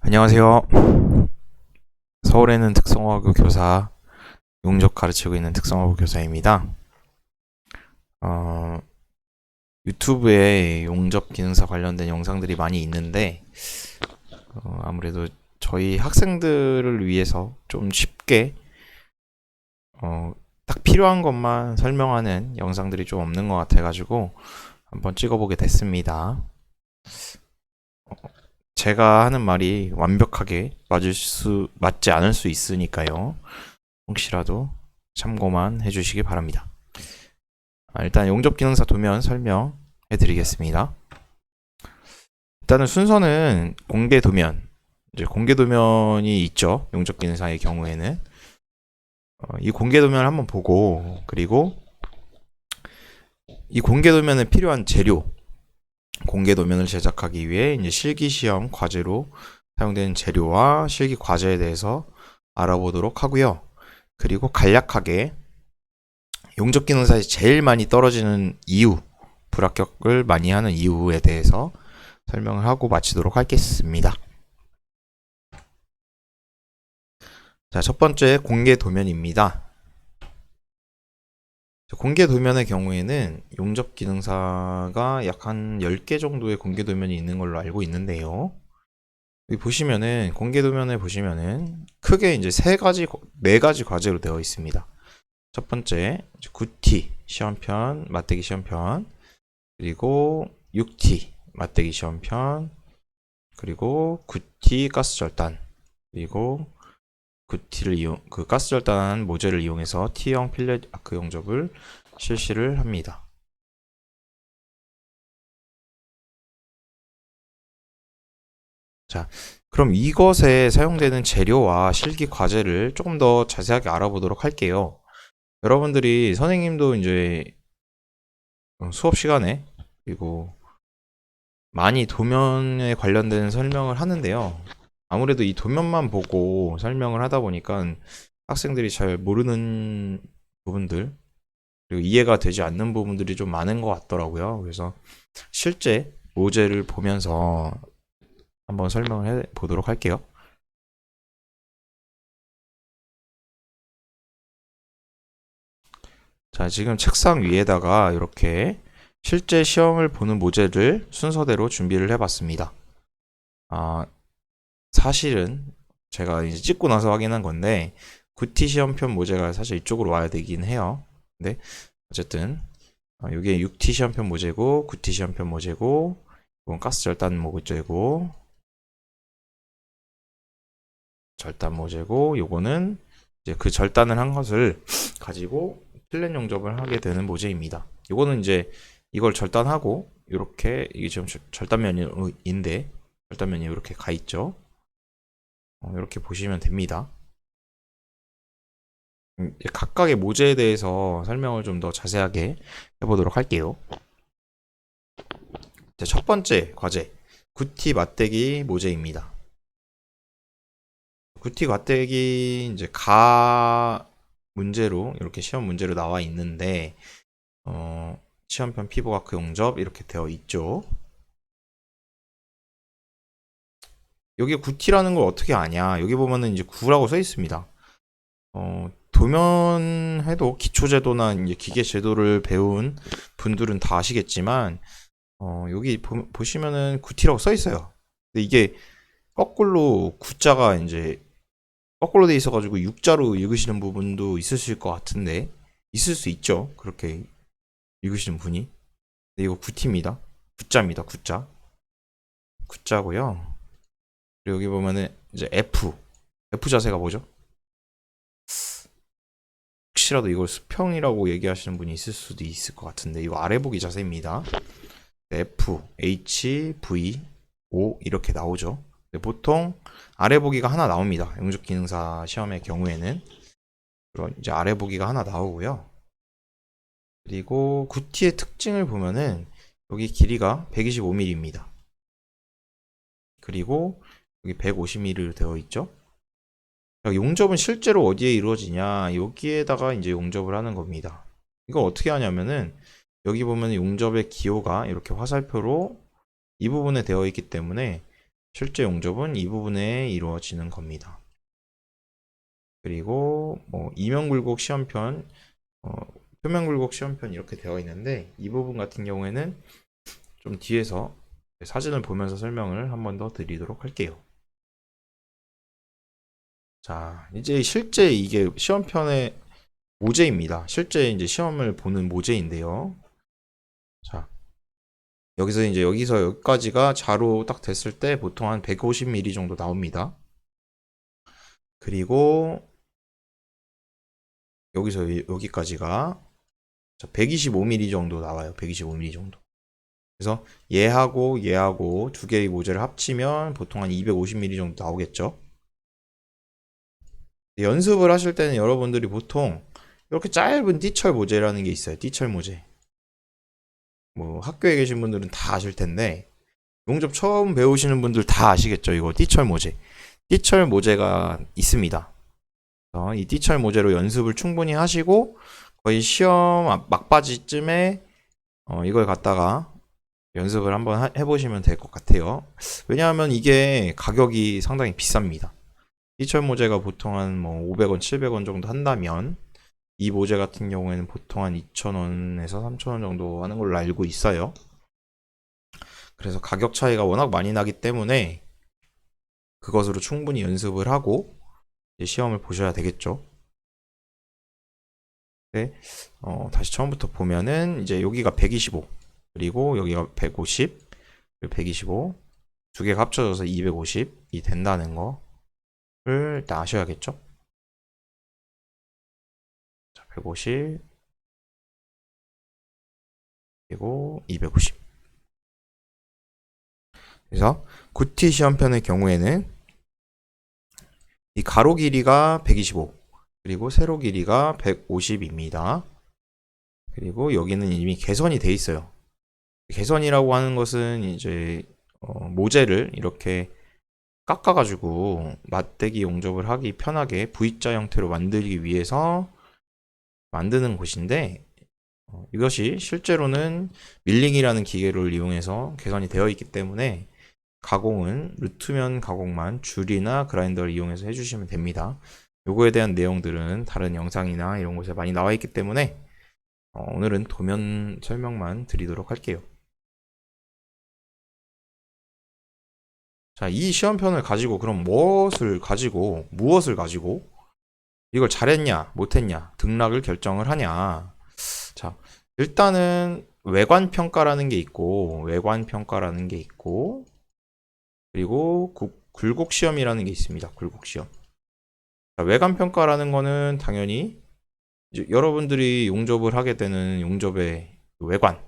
안녕하세요. 서울에는 특성화고 교사, 용접 가르치고 있는 특성화고 교사입니다. 어, 유튜브에 용접 기능사 관련된 영상들이 많이 있는데, 어, 아무래도 저희 학생들을 위해서 좀 쉽게, 어, 딱 필요한 것만 설명하는 영상들이 좀 없는 것 같아가지고, 한번 찍어보게 됐습니다. 제가 하는 말이 완벽하게 맞을 수, 맞지 않을 수 있으니까요. 혹시라도 참고만 해주시기 바랍니다. 아, 일단 용접 기능사 도면 설명해 드리겠습니다. 일단은 순서는 공개 도면, 이제 공개 도면이 있죠. 용접 기능사의 경우에는. 어, 이 공개 도면을 한번 보고, 그리고 이 공개 도면에 필요한 재료, 공개 도면을 제작하기 위해 이제 실기 시험 과제로 사용되는 재료와 실기 과제에 대해서 알아보도록 하고요. 그리고 간략하게 용접 기능사에서 제일 많이 떨어지는 이유, 불합격을 많이 하는 이유에 대해서 설명을 하고 마치도록 하겠습니다. 자, 첫 번째 공개 도면입니다. 공개 도면의 경우에는 용접 기능사가 약 한 10개 정도의 공개 도면이 있는 걸로 알고 있는데요. 여기 보시면은 공개 도면에 보시면은 크게 이제 세 가지 네 가지 과제로 되어 있습니다. 첫 번째 9T 시험편 맞대기 시험편 그리고 6T 맞대기 시험편 그리고 9T 가스 절단 그리고 9T를 이용 그 가스 절단 모듈을 이용해서 T형 필렛 아크 용접을 실시를 합니다. 자, 그럼 이것에 사용되는 재료와 실기 과제를 조금 더 자세하게 알아보도록 할게요. 여러분들이 선생님도 이제 수업 시간에 그리고 많이 도면에 관련된 설명을 하는데요. 아무래도 이 도면만 보고 설명을 하다 보니까 학생들이 잘 모르는 부분들 그리고 이해가 되지 않는 부분들이 좀 많은 것 같더라고요. 그래서 실제 모제를 보면서 한번 설명을 해 보도록 할게요. 자, 지금 책상 위에다가 이렇게 실제 시험을 보는 모제를 순서대로 준비를 해봤습니다. 아, 사실은 제가 이제 찍고 나서 확인한 건데 9T 시험편 모제가 사실 이쪽으로 와야 되긴 해요. 근데 어쨌든 아, 이게 6T 시험편 모제고 9T 시험편 모제고 이건 가스 절단 모제고 절단 모제고 요거는 이제 그 절단을 한 것을 가지고 필렛 용접을 하게 되는 모제입니다. 요거는 이제 이걸 절단하고 이렇게 이게 지금 절단면인데 절단면이 이렇게 가 있죠. 어, 이렇게 보시면 됩니다. 음, 각각의 모제에 대해서 설명을 좀 더 자세하게 해보도록 할게요. 자, 첫 번째 과제, 구티 맞대기 모제입니다. 구티 맞대기 이제 가 문제로 이렇게 시험 문제로 나와 있는데 어, 시험편 피부과크 용접 이렇게 되어 있죠. 여기 9T라는 걸 어떻게 아냐? 여기 보면은 이제 9라고 써 있습니다. 어, 도면 해도 기초제도나 이제 기계제도를 배운 분들은 다 아시겠지만, 어, 여기 보, 보시면은 9T라고 써 있어요. 근데 이게 거꾸로 9자가 이제 거꾸로 돼 있어가지고 6자로 읽으시는 부분도 있으실 것 같은데, 있을 수 있죠. 그렇게 읽으시는 분이. 근데 이거 9T입니다. 9자입니다. 9자. 9자고요. 그리고 여기 보면은 이제 F. F 자세가 뭐죠? 혹시라도 이걸 수평이라고 얘기하시는 분이 있을 수도 있을 것 같은데 이거 아래 보기 자세입니다. F, H, V, O 이렇게 나오죠. 보통 아래 보기가 하나 나옵니다. 용접 기능사 시험의 경우에는 그럼 이제 아래 보기가 하나 나오고요. 그리고 9T의 특징을 보면은 여기 길이가 125mm입니다. 그리고 여기 150mm로 되어 있죠. 용접은 실제로 어디에 이루어지냐? 여기에다가 이제 용접을 하는 겁니다. 이거 어떻게 하냐면은 여기 보면 용접의 기호가 이렇게 화살표로 이 부분에 되어 있기 때문에 실제 용접은 이 부분에 이루어지는 겁니다. 그리고 뭐 이면 굴곡 시험편, 어, 표면 굴곡 시험편 이렇게 되어 있는데 이 부분 같은 경우에는 좀 뒤에서 사진을 보면서 설명을 한 번 더 드리도록 할게요. 자, 이제 실제 이게 시험편의 모제입니다. 실제 이제 시험을 보는 모제인데요. 자, 여기서 이제 여기서 여기까지가 자로 딱 됐을 때 보통 한 150mm 정도 나옵니다. 그리고 여기서 여- 여기까지가 125mm 정도 나와요. 125mm 정도. 그래서 얘하고 얘하고 두 개의 모제를 합치면 보통 한 250mm 정도 나오겠죠. 연습을 하실 때는 여러분들이 보통 이렇게 짧은 띠철 모제라는 게 있어요. 띠철 모제. 뭐 학교에 계신 분들은 다 아실 텐데 용접 처음 배우시는 분들 다 아시겠죠. 이거 띠철 모제. 띠철 모제가 있습니다. 그래서 이 띠철 모제로 연습을 충분히 하시고 거의 시험 앞- 막바지쯤에 어, 이걸 갖다가 연습을 한번 하- 해보시면 될 것 같아요. 왜냐하면 이게 가격이 상당히 비쌉니다. 띠철 모제가 보통 한 뭐 500원, 700원 정도 한다면 이 모제 같은 경우에는 보통 한 2,000원에서 3,000원 정도 하는 걸로 알고 있어요. 그래서 가격 차이가 워낙 많이 나기 때문에 그것으로 충분히 연습을 하고 시험을 보셔야 되겠죠. 네, 어, 다시 처음부터 보면은 이제 여기가 125 그리고 여기가 150 그리고 125 두 개가 합쳐져서 250이 된다는 거 를 일단 아셔야겠죠. 자, 150 그리고 250 그래서 9T 시험편의 경우에는 이 가로 길이가 125 그리고 세로 길이가 150입니다. 그리고 여기는 이미 개선이 돼 있어요. 개선이라고 하는 것은 이제 어, 모재를 이렇게 깎아가지고 맞대기 용접을 하기 편하게 V자 형태로 만들기 위해서 만드는 곳인데 어, 이것이 실제로는 밀링이라는 기계를 이용해서 개선이 되어 있기 때문에 가공은 루트면 가공만 줄이나 그라인더를 이용해서 해주시면 됩니다. 요거에 대한 내용들은 다른 영상이나 이런 곳에 많이 나와 있기 때문에 어, 오늘은 도면 설명만 드리도록 할게요. 자, 이 시험편을 가지고 그럼 무엇을 가지고 무엇을 가지고 이걸 잘했냐 못했냐 등락을 결정을 하냐. 자, 일단은 외관 평가라는 게 있고 외관 평가라는 게 있고 그리고 구- 굴곡 시험이라는 게 있습니다. 굴곡 시험. 자, 외관 평가라는 거는 당연히 여러분들이 용접을 하게 되는 용접의 외관,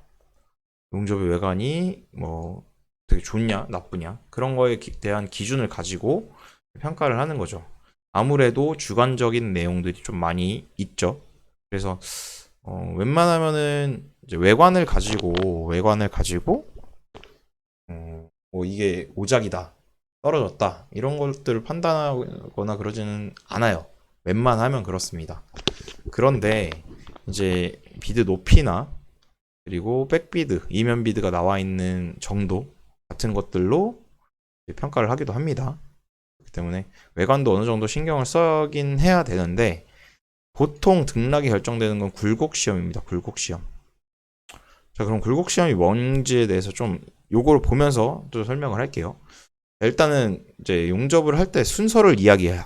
용접의 외관이 뭐 되게 좋냐, 나쁘냐 그런 거에 기- 대한 기준을 가지고 평가를 하는 거죠. 아무래도 주관적인 내용들이 좀 많이 있죠. 그래서 어, 웬만하면은 외관을 가지고 외관을 가지고 어, 뭐 이게 오작이다, 떨어졌다 이런 것들을 판단하거나 그러지는 않아요. 웬만하면 그렇습니다. 그런데 이제 비드 높이나 그리고 백비드, 이면 비드가 나와 있는 정도 같은 것들로 평가를 하기도 합니다. 그렇기 때문에 외관도 어느 정도 신경을 써긴 해야 되는데 보통 등락이 결정되는 건 굴곡 시험입니다. 굴곡 시험. 자, 그럼 굴곡 시험이 뭔지에 대해서 좀 요거를 보면서 또 설명을 할게요. 일단은 이제 용접을 할 때 순서를 이야기해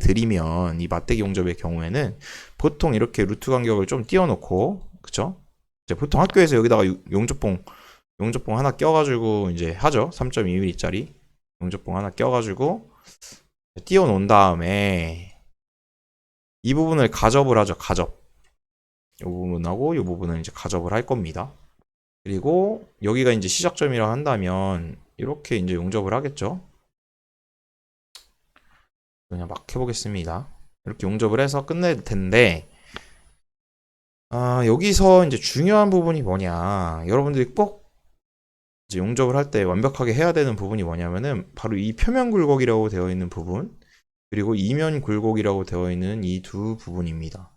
드리면 이 맞대기 용접의 경우에는 보통 이렇게 루트 간격을 좀 띄워놓고 그쵸? 이제 보통 학교에서 여기다가 유- 용접봉 용접봉 하나 껴가지고 이제 하죠. 3.2mm짜리 용접봉 하나 껴가지고 띄워 놓은 다음에 이 부분을 가접을 하죠. 가접. 이 부분하고 이 부분을 이제 가접을 할 겁니다. 그리고 여기가 이제 시작점이라 한다면 이렇게 이제 용접을 하겠죠. 그냥 막 해보겠습니다. 이렇게 용접을 해서 끝낼 텐데, 아, 여기서 이제 중요한 부분이 뭐냐. 여러분들이 꼭 이제 용접을 할 때 완벽하게 해야 되는 부분이 뭐냐면은 바로 이 표면 굴곡이라고 되어 있는 부분, 그리고 이면 굴곡이라고 되어 있는 이 두 부분입니다.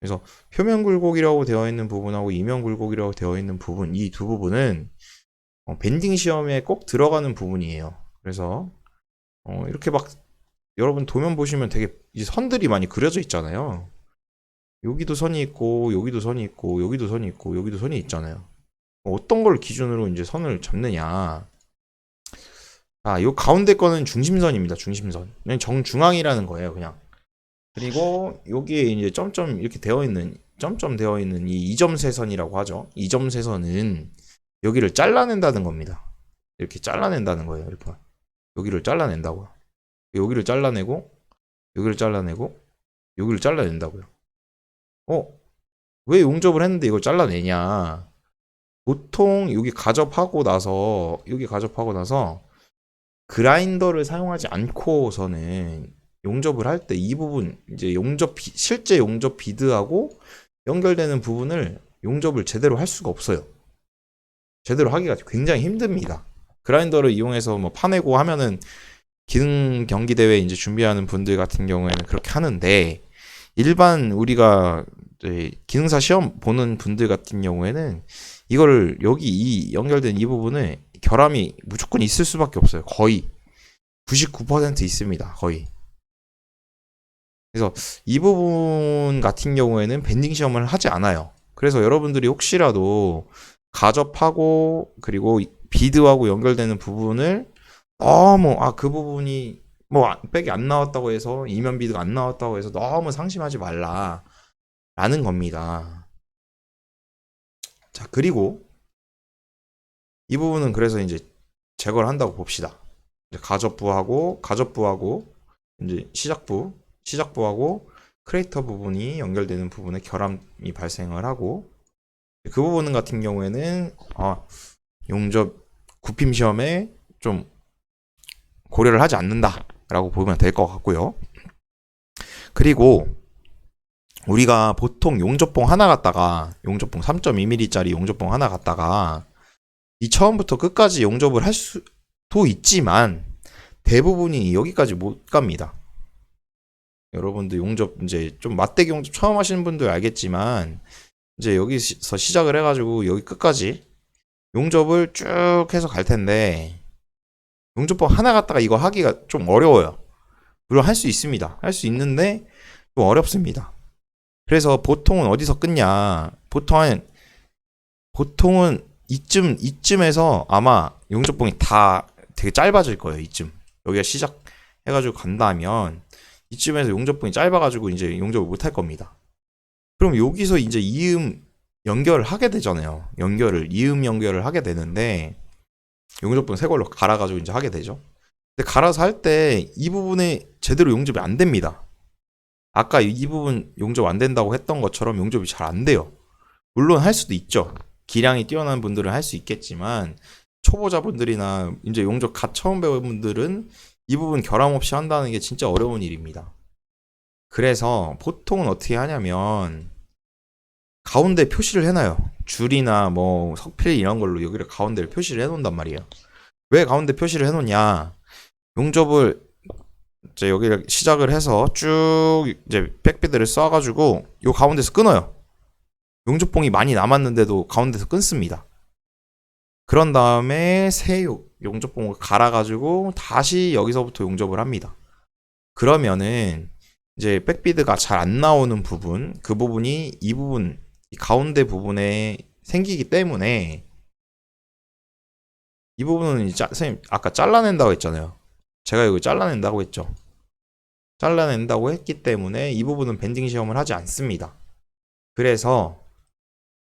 그래서 표면 굴곡이라고 되어 있는 부분하고 이면 굴곡이라고 되어 있는 부분, 이 두 부분은 어, 밴딩 시험에 꼭 들어가는 부분이에요. 그래서 어, 이렇게 막 여러분 도면 보시면 되게 이 선들이 많이 그려져 있잖아요. 여기도 선이 있고 여기도 선이 있고 여기도 선이 있고 여기도 선이 있잖아요. 어떤 걸 기준으로 이제 선을 잡느냐? 아, 요 가운데 거는 중심선입니다. 중심선. 그냥 정중앙이라는 거예요, 그냥. 그리고 여기에 이제 점점 이렇게 되어 있는 점점 되어 있는 이 이점세선이라고 하죠. 이점세선은 여기를 잘라낸다는 겁니다. 이렇게 잘라낸다는 거예요. 이렇게 여기를 잘라낸다고요. 여기를 잘라내고 여기를 잘라내고 여기를 잘라낸다고요. 어? 왜 용접을 했는데 이걸 잘라내냐? 보통 여기 가접하고 나서 여기 가접하고 나서 그라인더를 사용하지 않고서는 용접을 할 때 이 부분 이제 용접 비- 실제 용접 비드하고 연결되는 부분을 용접을 제대로 할 수가 없어요. 제대로 하기가 굉장히 힘듭니다. 그라인더를 이용해서 뭐 파내고 하면은 기능 경기 대회 이제 준비하는 분들 같은 경우에는 그렇게 하는데 일반 우리가 기능사 시험 보는 분들 같은 경우에는 이거를 여기 이 연결된 이 부분에 결함이 무조건 있을 수밖에 없어요. 거의 99% 있습니다. 거의. 그래서 이 부분 같은 경우에는 밴딩 시험을 하지 않아요. 그래서 여러분들이 혹시라도 가접하고 그리고 비드하고 연결되는 부분을 너무 아 그 부분이 뭐 안- 백이 안 나왔다고 해서 이면 비드가 안 나왔다고 해서 너무 상심하지 말라 라는 겁니다. 자 그리고 이 부분은 그래서 이제 제거를 한다고 봅시다. 가접부하고 가접부하고 이제 시작부 시작부하고 크레이터 부분이 연결되는 부분에 결함이 발생을 하고 그 부분 같은 경우에는 아, 용접 굽힘 시험에 좀 고려를 하지 않는다라고 보면 될 것 같고요. 그리고 우리가 보통 용접봉 하나 갖다가 용접봉 3.2mm짜리 용접봉 하나 갖다가 이 처음부터 끝까지 용접을 할 수도 있지만 대부분이 여기까지 못 갑니다. 여러분들 용접 이제 좀 맞대기 용접 처음 하시는 분들 알겠지만 이제 여기서 시작을 해가지고 여기 끝까지 용접을 쭉 해서 갈 텐데 용접봉 하나 갖다가 이거 하기가 좀 어려워요. 물론 할 수 있습니다. 할 수 있는데 좀 어렵습니다. 그래서 보통은 어디서 끊냐? 보통은 보통은 이쯤 이쯤에서 아마 용접봉이 다 되게 짧아질 거예요. 이쯤 여기가 시작 해가지고 간다면 이쯤에서 용접봉이 짧아가지고 이제 용접을 못 할 겁니다. 그럼 여기서 이제 이음 연결을 하게 되잖아요. 연결을 이음 연결을 하게 되는데 용접봉 새 걸로 갈아가지고 이제 하게 되죠. 근데 갈아서 할 때 이 부분에 제대로 용접이 안 됩니다. 아까 이 부분 용접 안 된다고 했던 것처럼 용접이 잘 안 돼요. 물론 할 수도 있죠. 기량이 뛰어난 분들은 할 수 있겠지만 초보자분들이나 이제 용접 갓 처음 배운 분들은 이 부분 결함 없이 한다는 게 진짜 어려운 일입니다. 그래서 보통은 어떻게 하냐면 가운데 표시를 해놔요. 줄이나 뭐 석필 이런 걸로 여기를 가운데를 표시를 해놓는단 말이에요. 왜 가운데 표시를 해놓냐? 용접을 이제 여기를 시작을 해서 쭉 이제 백비드를 쏴가지고 요 가운데서 끊어요. 용접봉이 많이 남았는데도 가운데서 끊습니다. 그런 다음에 새 요- 용접봉을 갈아가지고 다시 여기서부터 용접을 합니다. 그러면은 이제 백비드가 잘 안 나오는 부분, 그 부분이 이 부분, 이 가운데 부분에 생기기 때문에 이 부분은 선생님 아까 잘라낸다고 했잖아요. 제가 이거 잘라낸다고 했죠. 잘라낸다고 했기 때문에 이 부분은 밴딩 시험을 하지 않습니다. 그래서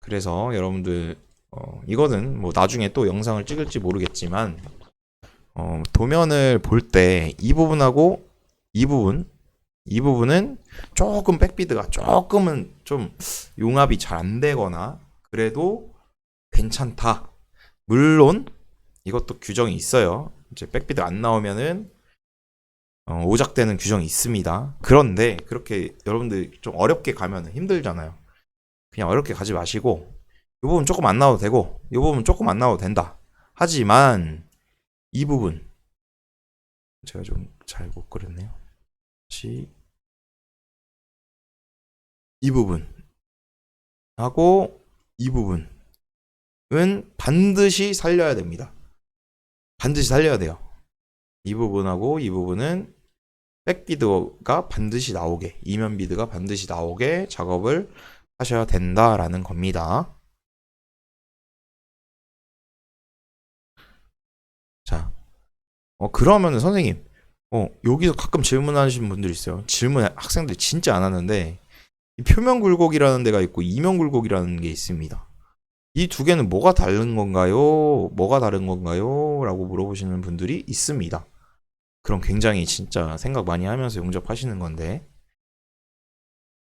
그래서 여러분들 어, 이거는 뭐 나중에 또 영상을 찍을지 모르겠지만 어, 도면을 볼 때 이 부분하고 이 부분 이 부분은 조금 백비드가 조금은 좀 융합이 잘 안 되거나 그래도 괜찮다. 물론 이것도 규정이 있어요. 이제 백비드 안 나오면은 어, 오작되는 규정이 있습니다. 그런데 그렇게 여러분들 좀 어렵게 가면 힘들잖아요. 그냥 어렵게 가지 마시고 이 부분 조금 안 나와도 되고 이 부분 조금 안 나와도 된다. 하지만 이 부분 제가 좀 잘 못 그렸네요. 다시 이 부분 하고 이 부분은 반드시 살려야 됩니다. 반드시 살려야 돼요. 이 부분하고 이 부분은 백비드가 반드시 나오게, 이면 비드가 반드시 나오게 작업을 하셔야 된다라는 겁니다. 자, 어, 그러면은 선생님, 어, 여기서 가끔 질문하시는 분들이 있어요. 질문 학생들 진짜 안 하는데, 이 표면 굴곡이라는 데가 있고, 이면 굴곡이라는 게 있습니다. 이 두 개는 뭐가 다른 건가요? 뭐가 다른 건가요? 라고 물어보시는 분들이 있습니다. 그럼 굉장히 진짜 생각 많이 하면서 용접하시는 건데.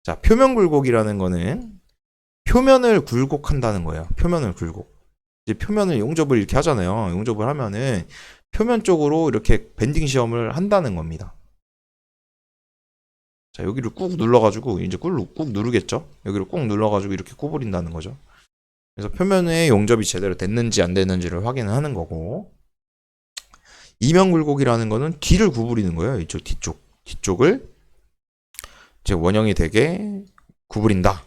자, 표면 굴곡이라는 거는 표면을 굴곡한다는 거예요. 표면을 굴곡. 이제 표면을 용접을 이렇게 하잖아요. 용접을 하면은 표면 쪽으로 이렇게 밴딩 시험을 한다는 겁니다. 자, 여기를 꾹 눌러가지고 이제 꾹, 꾹 누르겠죠? 여기를 꾹 눌러가지고 이렇게 구부린다는 거죠. 그래서 표면에 용접이 제대로 됐는지 안 됐는지를 확인을 하는 거고 이면 굴곡이라는 거는 뒤를 구부리는 거예요. 이쪽 뒤쪽 뒤쪽을 이제 원형이 되게 구부린다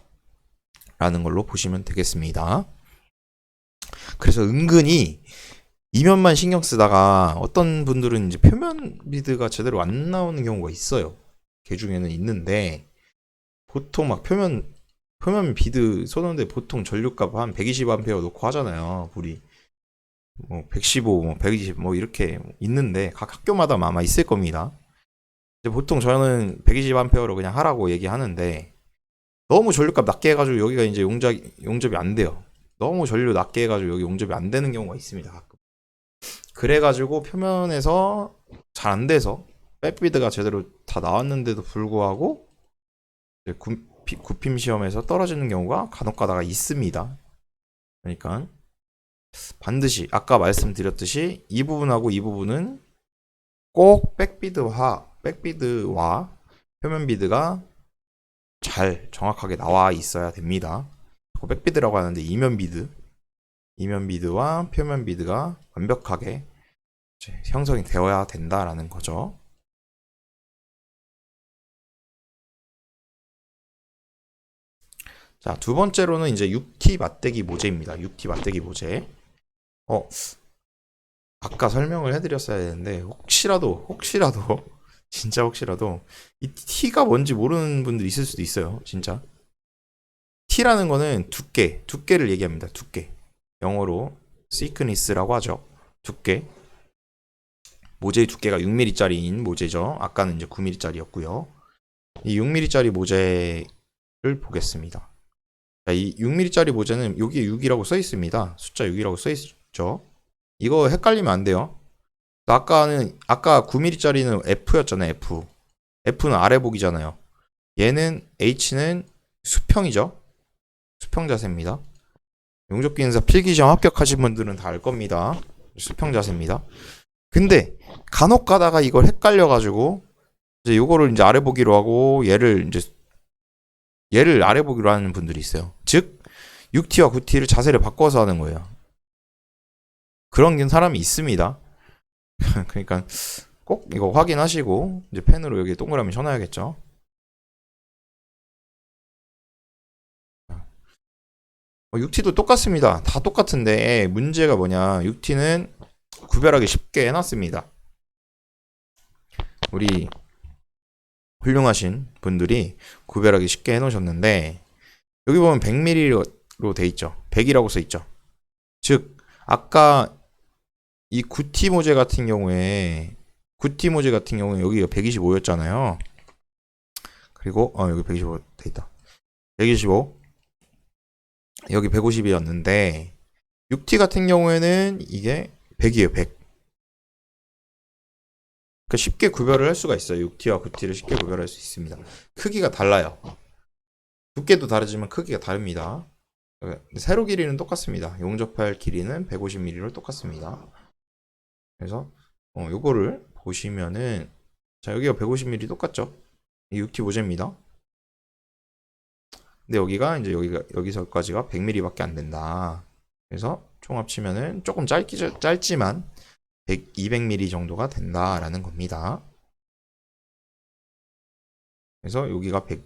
라는 걸로 보시면 되겠습니다. 그래서 은근히 이면만 신경 쓰다가 어떤 분들은 이제 표면 비드가 제대로 안 나오는 경우가 있어요. 개 중에는 있는데 보통 막 표면 표면 비드 쏘는데 보통 전류값 한 120A 놓고 하잖아요. 불이 뭐 115, 뭐 120, 뭐 이렇게 있는데 각 학교마다 아마 있을 겁니다. 보통 저는 120A로 그냥 하라고 얘기하는데 너무 전류값 낮게 해가지고 여기가 이제 용접 용접이 안 돼요. 너무 전류 낮게 해가지고 여기 용접이 안 되는 경우가 있습니다. 가끔. 그래가지고 표면에서 잘 안 돼서 백비드가 제대로 다 나왔는데도 불구하고 구핌 시험에서 떨어지는 경우가 간혹가다가 있습니다. 그러니까 반드시 아까 말씀드렸듯이 이 부분하고 이 부분은 꼭 백비드와 백비드와 표면 비드가 잘 정확하게 나와 있어야 됩니다. 그 백비드라고 하는데 이면 비드, 이면 비드와 표면 비드가 완벽하게 형성이 되어야 된다라는 거죠. 자, 두 번째로는 이제 6T 맞대기 모재입니다. 6T 맞대기 모재. 어, 아까 설명을 해드렸어야 되는데, 혹시라도, 혹시라도, 진짜 혹시라도, 이 T가 뭔지 모르는 분들 있을 수도 있어요. 진짜. T라는 거는 두께, 두께를 얘기합니다. 두께. 영어로 thickness라고 하죠. 두께. 모재의 두께가 6mm짜리인 모재죠. 아까는 이제 9mm짜리였고요. 이 6mm짜리 모재를 보겠습니다. 자, 이 6mm짜리 모재는 여기에 6이라고 써 있습니다. 숫자 6이라고 써 있 죠. 이거 헷갈리면 안 돼요. 아까는 아까 9mm짜리는 F였잖아요. F. F는 아래 보기잖아요. 얘는 H는 수평이죠. 수평 자세입니다. 용접기 인사 필기 시험 합격하신 분들은 다 알 겁니다. 수평 자세입니다. 근데 간혹 가다가 이걸 헷갈려 가지고 이제 요거를 이제 아래 보기로 하고 얘를 이제 얘를 아래 보기로 하는 분들이 있어요. 즉 6T와 9T를 자세를 바꿔서 하는 거예요. 그런 사람이 있습니다. 그러니까 꼭 이거 확인하시고 이제 펜으로 여기 동그라미 쳐놔야겠죠. 어, 6T도 똑같습니다. 다 똑같은데 문제가 뭐냐? 6T는 구별하기 쉽게 해놨습니다. 우리 훌륭하신 분들이 구별하기 쉽게 해놓으셨는데 여기 보면 100mm로 돼 있죠. 100이라고 써 있죠. 즉 아까 이 구티 모재 같은 경우에 구티 모재 같은 경우에 여기가 125였잖아요. 그리고 어 여기 125 돼 있다. 125 여기 150이었는데 6T 같은 경우에는 이게 100이에요. 100. 그러니까 쉽게 구별을 할 수가 있어요. 6T와 9T를 쉽게 구별할 수 있습니다. 크기가 달라요. 두께도 다르지만 크기가 다릅니다. 세로 길이는 똑같습니다. 용접할 길이는 150mm로 똑같습니다. 그래서 어, 요거를 보시면은 자 여기가 150mm 똑같죠? 이 6T 모재입니다. 근데 여기가 이제 여기가 여기서까지가 100mm밖에 안 된다. 그래서 총 합치면은 조금 짧기 짧지만 100, 200mm 정도가 된다라는 겁니다. 그래서 여기가 100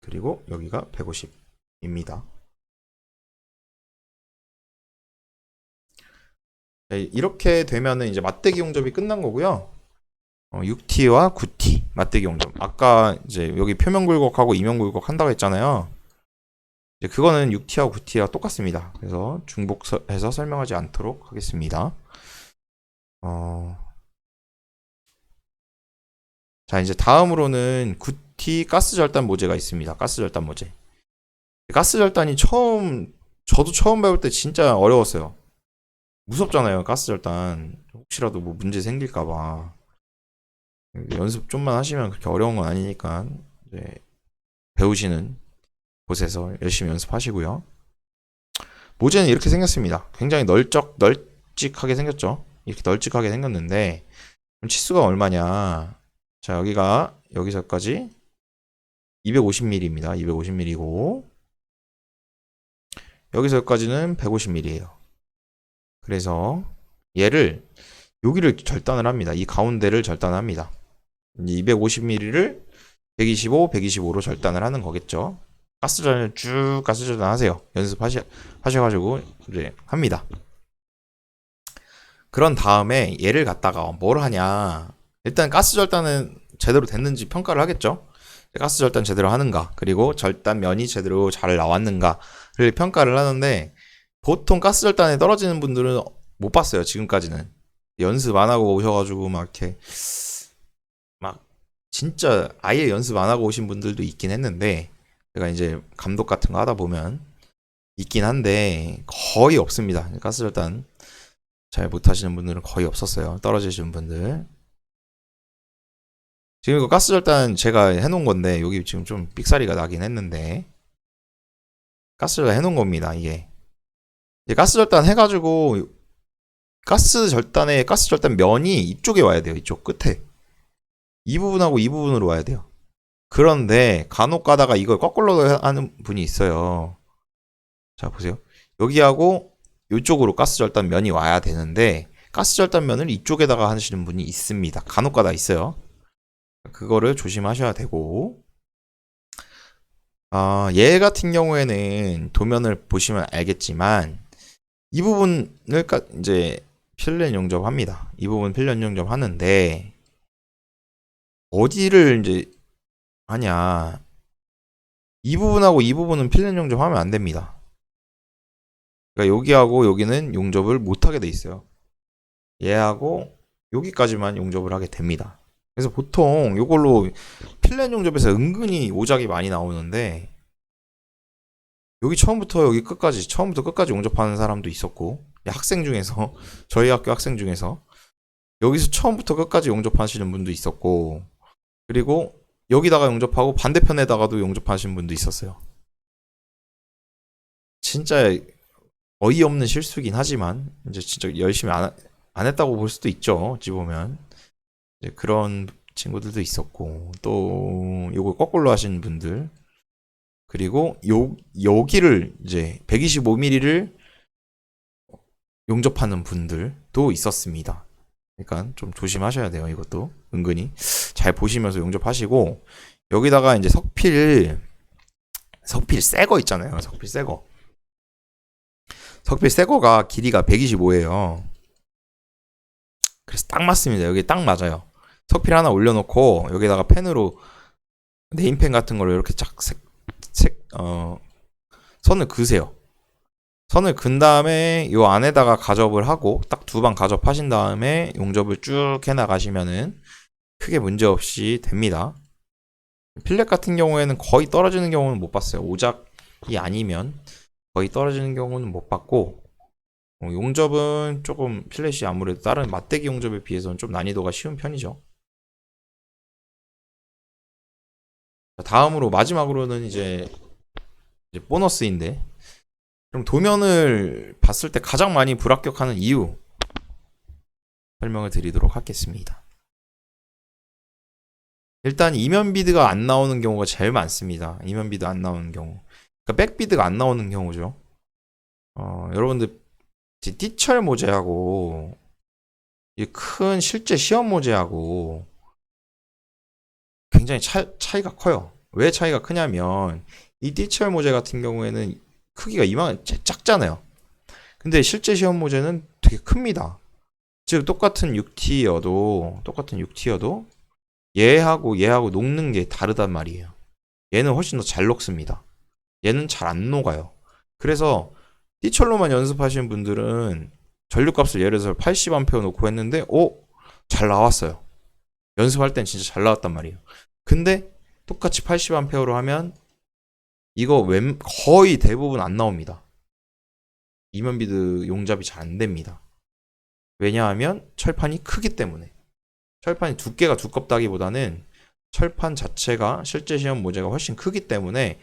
그리고 여기가 150입니다. 이렇게 되면은 이제 맞대기 용접이 끝난 거고요. 어, 6T와 9T 맞대기 용접. 아까 이제 여기 표면 굴곡하고 이면 굴곡 한다고 했잖아요. 그거는 6T와 9T와 똑같습니다. 그래서 중복해서 설명하지 않도록 하겠습니다. 어... 자, 이제 다음으로는 9T 가스 절단 모재가 있습니다. 가스 절단 모재. 가스 절단이 처음 저도 처음 배울 때 진짜 어려웠어요. 무섭잖아요. 가스 절단. 혹시라도 뭐 문제 생길까 봐. 연습 좀만 하시면 그렇게 어려운 건 아니니까 배우시는 곳에서 열심히 연습하시고요. 모재는 이렇게 생겼습니다. 굉장히 널쩍 널찍하게 생겼죠. 이렇게 널찍하게 생겼는데 치수가 얼마냐? 자 여기가 여기서까지 250mm입니다. 250mm고 여기서 여기까지는 150mm예요. 그래서 얘를 여기를 절단을 합니다. 이 가운데를 절단합니다. 250mm를 125, 125로 절단을 하는 거겠죠. 가스전을 쭉 가스전을 하세요. 연습하시 하셔 가지고 이제 합니다. 그런 다음에 얘를 갖다가 뭘 하냐? 일단 가스 절단은 제대로 됐는지 평가를 하겠죠. 가스 절단 제대로 하는가, 그리고 절단면이 제대로 잘 나왔는가를 평가를 하는데 보통 가스 절단에 떨어지는 분들은 못 봤어요. 지금까지는 연습 안 하고 오셔가지고 막 이렇게 막 진짜 아예 연습 안 하고 오신 분들도 있긴 했는데 제가 이제 감독 같은 거 하다 보면 있긴 한데 거의 없습니다. 가스 절단 잘 못하시는 분들은 거의 없었어요. 떨어지시는 분들. 지금 이거 가스 절단 제가 해놓은 건데 여기 지금 좀 삑사리가 나긴 했는데 가스 절단 해놓은 겁니다. 이게 가스 절단 해가지고 가스 절단의 가스 절단 면이 이쪽에 와야 돼요. 이쪽 끝에 이 부분하고 이 부분으로 와야 돼요. 그런데 간혹 가다가 이걸 거꾸로 하는 분이 있어요. 자 보세요. 여기하고 이쪽으로 가스 절단 면이 와야 되는데 가스 절단 면을 이쪽에다가 하시는 분이 있습니다. 간혹 가다 있어요. 그거를 조심하셔야 되고 아, 얘 같은 경우에는 도면을 보시면 알겠지만 이 부분을 까- 이제 필렛 용접합니다. 이 부분 필렛 용접하는데 어디를 이제 하냐 이 부분하고 이 부분은 필렛 용접하면 안 됩니다. 그러니까 여기하고 여기는 용접을 못하게 돼 있어요. 얘하고 여기까지만 용접을 하게 됩니다. 그래서 보통 이걸로 필렛 용접에서 은근히 오작이 많이 나오는데 여기 처음부터 여기 끝까지 처음부터 끝까지 용접하는 사람도 있었고 학생 중에서 저희 학교 학생 중에서 여기서 처음부터 끝까지 용접하시는 분도 있었고 그리고 여기다가 용접하고 반대편에다가도 용접하시는 분도 있었어요. 진짜 어이없는 실수긴 하지만 이제 진짜 열심히 안, 안 했다고 볼 수도 있죠. 어찌 보면 그런 친구들도 있었고 또 요걸 거꾸로 하시는 분들 그리고 요 여기를 이제 125mm를 용접하는 분들도 있었습니다. 그러니까 좀 조심하셔야 돼요. 이것도 은근히 잘 보시면서 용접하시고 여기다가 이제 석필 석필 새 거 있잖아요. 석필 새 거. 석필 새 거가 길이가 125예요. 그래서 딱 맞습니다. 여기 딱 맞아요. 석필 하나 올려놓고 여기다가 펜으로 네임펜 같은 걸로 이렇게 쫙 색, 색, 어, 선을 그으세요. 선을 근 다음에 요 안에다가 가접을 하고 딱 두 방 가접하신 다음에 용접을 쭉 해나가시면은 크게 문제 없이 됩니다. 필렛 같은 경우에는 거의 떨어지는 경우는 못 봤어요. 오작이 아니면 거의 떨어지는 경우는 못 봤고 어, 용접은 조금 필렛이 아무래도 다른 맞대기 용접에 비해서는 좀 난이도가 쉬운 편이죠. 다음으로 마지막으로는 이제, 이제 보너스인데 그럼 도면을 봤을 때 가장 많이 불합격하는 이유 설명을 드리도록 하겠습니다. 일단 이면 비드가 안 나오는 경우가 제일 많습니다. 이면 비드 안 나오는 경우. 그러니까 백 비드가 안 나오는 경우죠. 어, 여러분들 띠철 모재하고 이 큰 실제 시험 모재하고 굉장히 차, 차이가 커요. 왜 차이가 크냐면 이 띠철 모재 같은 경우에는 크기가 이만 작잖아요. 근데 실제 시험 모재는 되게 큽니다. 실제로 똑같은 6T여도 똑같은 6T여도 얘하고 얘하고 녹는 게 다르단 말이에요. 얘는 훨씬 더 잘 녹습니다. 얘는 잘 안 녹아요. 그래서 띠철로만 연습하시는 분들은 전류값을 예를 들어서 80A 놓고 했는데 오, 잘 나왔어요. 연습할 땐 진짜 잘 나왔단 말이에요. 근데 똑같이 80A로 하면 이거 웬 거의 대부분 안 나옵니다. 이면비드 용접이 잘 안 됩니다. 왜냐하면 철판이 크기 때문에. 철판이 두께가 두껍다기보다는 철판 자체가 실제 시험 모재가 훨씬 크기 때문에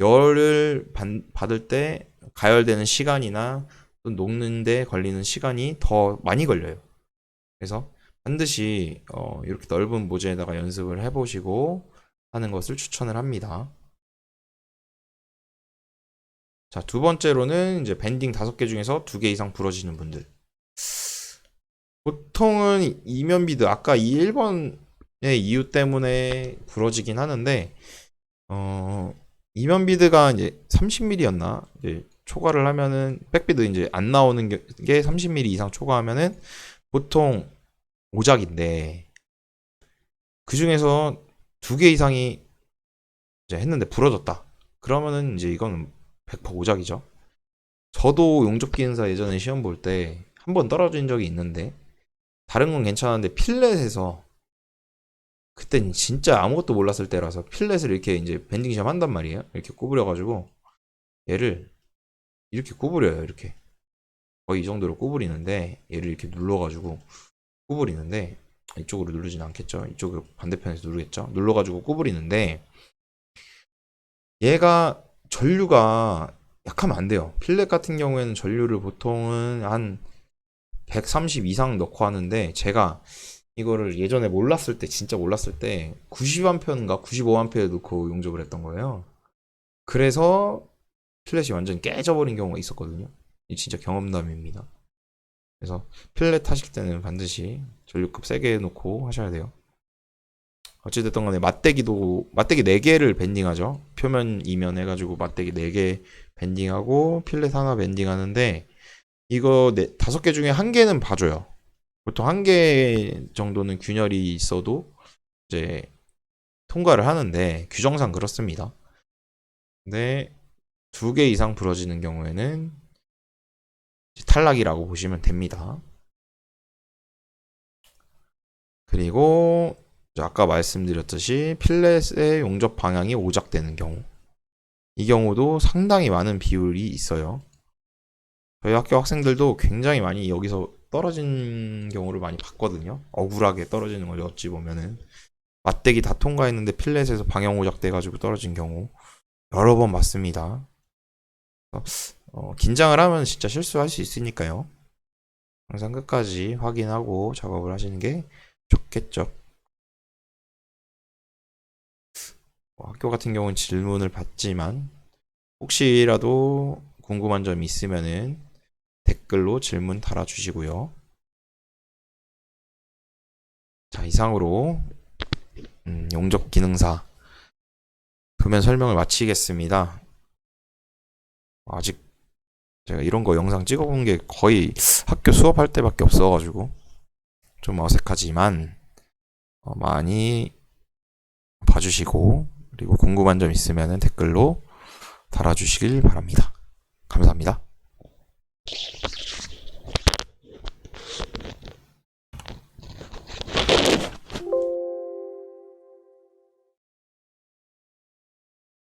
열을 반- 받을 때 가열되는 시간이나 또 녹는데 걸리는 시간이 더 많이 걸려요. 그래서 반드시 어, 이렇게 넓은 모재에다가 연습을 해보시고 하는 것을 추천을 합니다. 자, 두 번째로는 이제 밴딩 다섯 개 중에서 두 개 이상 부러지는 분들. 보통은 이면 비드 아까 이 1번의 이유 때문에 부러지긴 하는데 어 이면 비드가 이제 30mm였나 이제 초과를 하면은 백비드 이제 안 나오는 게 30mm 이상 초과하면은 보통 오작인데 그 중에서 두 개 이상이 이제 했는데 부러졌다. 그러면은 이제 이건 100% 오작이죠. 저도 용접 기능사 예전에 시험 볼 때 한 번 떨어진 적이 있는데 다른 건 괜찮았는데 필렛에서 그땐 진짜 아무것도 몰랐을 때라서 필렛을 이렇게 이제 밴딩 시험 한단 말이에요. 이렇게 구부려 가지고 얘를 이렇게 구부려요. 이렇게 거의 이 정도로 구부리는데 얘를 이렇게 눌러 가지고 구부리는데 이쪽으로 누르진 않겠죠. 이쪽으로 반대편에서 누르겠죠. 눌러 가지고 구부리는데 얘가 전류가 약하면 안 돼요. 필렛 같은 경우에는 전류를 보통은 한 130 이상 넣고 하는데 제가 이거를 예전에 몰랐을 때 진짜 몰랐을 때 90A인가 95A 넣고 용접을 했던 거예요. 그래서 필렛이 완전 깨져버린 경우가 있었거든요. 이 진짜 경험담입니다. 그래서 필렛 하실 때는 반드시 전류급 세게 놓고 하셔야 돼요. 어찌됐든 간에 맞대기도 맞대기 4개를 밴딩하죠. 표면 이면 해가지고 맞대기 4개 밴딩하고 필렛 하나 밴딩하는데 이거 네, 다섯 개 중에 한 개는 봐줘요. 보통 한 개 정도는 균열이 있어도 이제 통과를 하는데 규정상 그렇습니다. 근데 두 개 이상 부러지는 경우에는 탈락이라고 보시면 됩니다. 그리고 아까 말씀드렸듯이 필렛의 용접 방향이 오작되는 경우 이 경우도 상당히 많은 비율이 있어요. 저희 학교 학생들도 굉장히 많이 여기서 떨어진 경우를 많이 봤거든요. 억울하게 떨어지는 거죠. 어찌 보면은 맞대기 다 통과했는데 필렛에서 방향 오작돼 가지고 떨어진 경우 여러 번 봤습니다. 어, 긴장을 하면 진짜 실수할 수 있으니까요. 항상 끝까지 확인하고 작업을 하시는 게 좋겠죠. 뭐 학교 같은 경우는 질문을 받지만 혹시라도 궁금한 점이 있으면은 댓글로 질문 달아주시고요. 자, 이상으로 음, 용접 기능사 표면 설명을 마치겠습니다. 아직 제가 이런 거 영상 찍어본 게 거의 학교 수업할 때밖에 없어가지고 좀 어색하지만 어, 많이 봐주시고 그리고 궁금한 점 있으면 댓글로 달아주시길 바랍니다. 감사합니다.